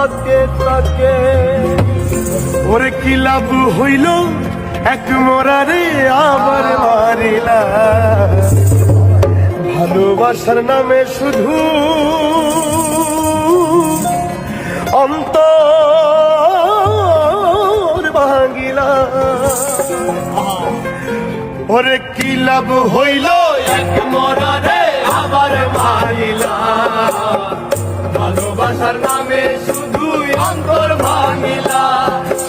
যাকে থাকে ওরে কি লাভ হইল? এক মোরারে আবার মারিলা। ভালোবাসার নামে শুধু অন্তর ভাঙিলা। ওরে কি লাভ হইল? এক মরারে আবার মারিলা। ভালোবাসার নামে শুধুই অন্তর ভাঙিলা।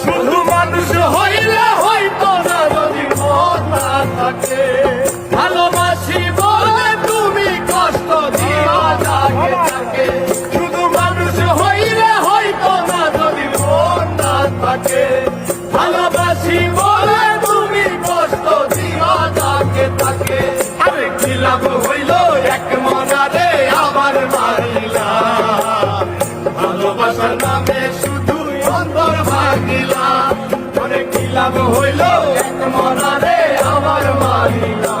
শুধু মানুষ হইলে হইতো না যদি মন না থাকে। ভালোবাসি বলে তুমি কষ্ট দিও যাকে তাকে। শুধু মানুষ হইলে হইতো না যদি মন না থাকে। ভালোবাসি বলে তুমি কষ্ট দিও যাকে তাকে। আরে কি লাভ হইল এক মনারে আবার মারিলা? ভালোবাসার নামে শুধু অন্তর ভাগিলা। মনে কি লাভ হইল এক মনারে আমার মারিলা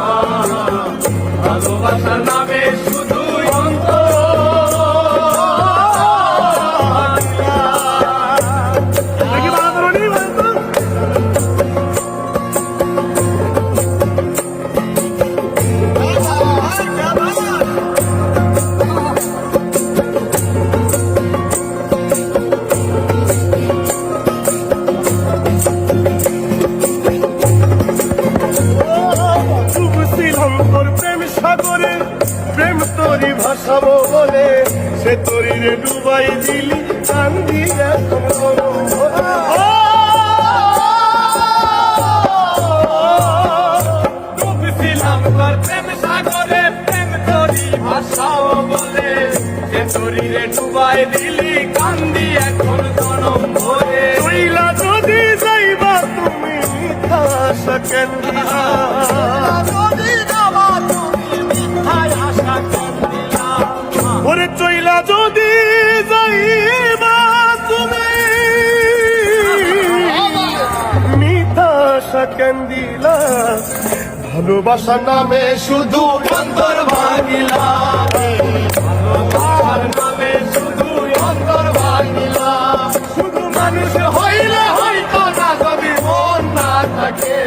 ভালোবাসার নামে তোরি ডুবাই দিলি কান্দি এখন ডুবছিলাম তোর প্রেম সাগরে প্রেম তোরি ভাসাও বলে। সে তোরি রে ডুবাই দিলি কান্দি এখন জনম ভরে তুইলা যদি যাইবা তুমি মিথ্যা কেন যদি নামা তুমি মিথ্যায় আশা কান্দিলা। ওরে চইলা যদি যাইবা তুমি মিথ্যা আশা কেন দিলা ভালোবাসা নামে শুধু অন্তর ভাঙিলা ভালোবাসার নামে শুধু অন্তর ভাঙিলা শুধু মানুষ হইলে হইতো না, যদি মন না থাকে।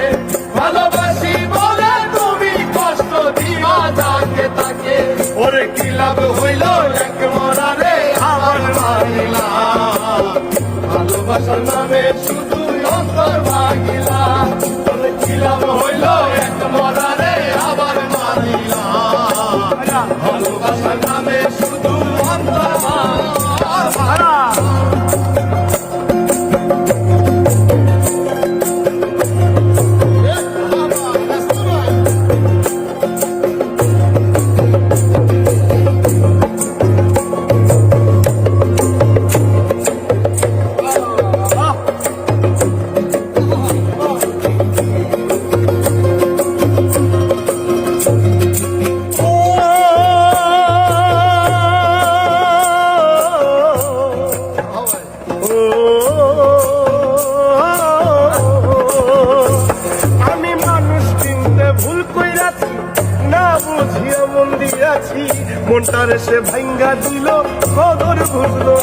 ভালোবাসি বলে তুমি কষ্ট দিও যাকে তাকে। ওরে কি লাভ হইল এক ভালোবাসার নামে শুধু না বুঝিয়া মন দিয়াছি, মনটারে সে ভাঙ্গা দিল, কদর বুঝলো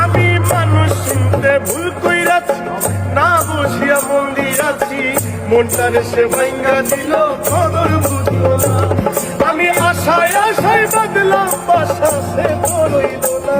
আমি মানুষ চিনতে ভুল কইরাছি, না বুঝিয়া মন দিয়াছি, মনটারে সে ভাঙ্গা দিল, কদর বুঝলো না। আমি আশায় আশায় বাদলাম, বাসা সে তো রইল না।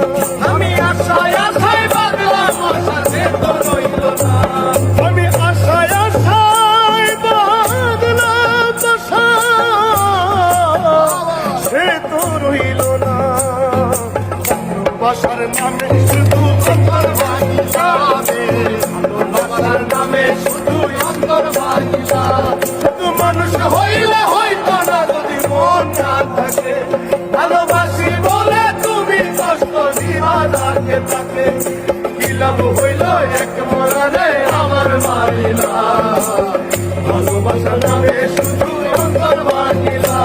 তাকে তাকে লাভ হইল এক মরারে আমার মারিলা ভালোবাসা নামে শুধু অন্তর ভাঙিলা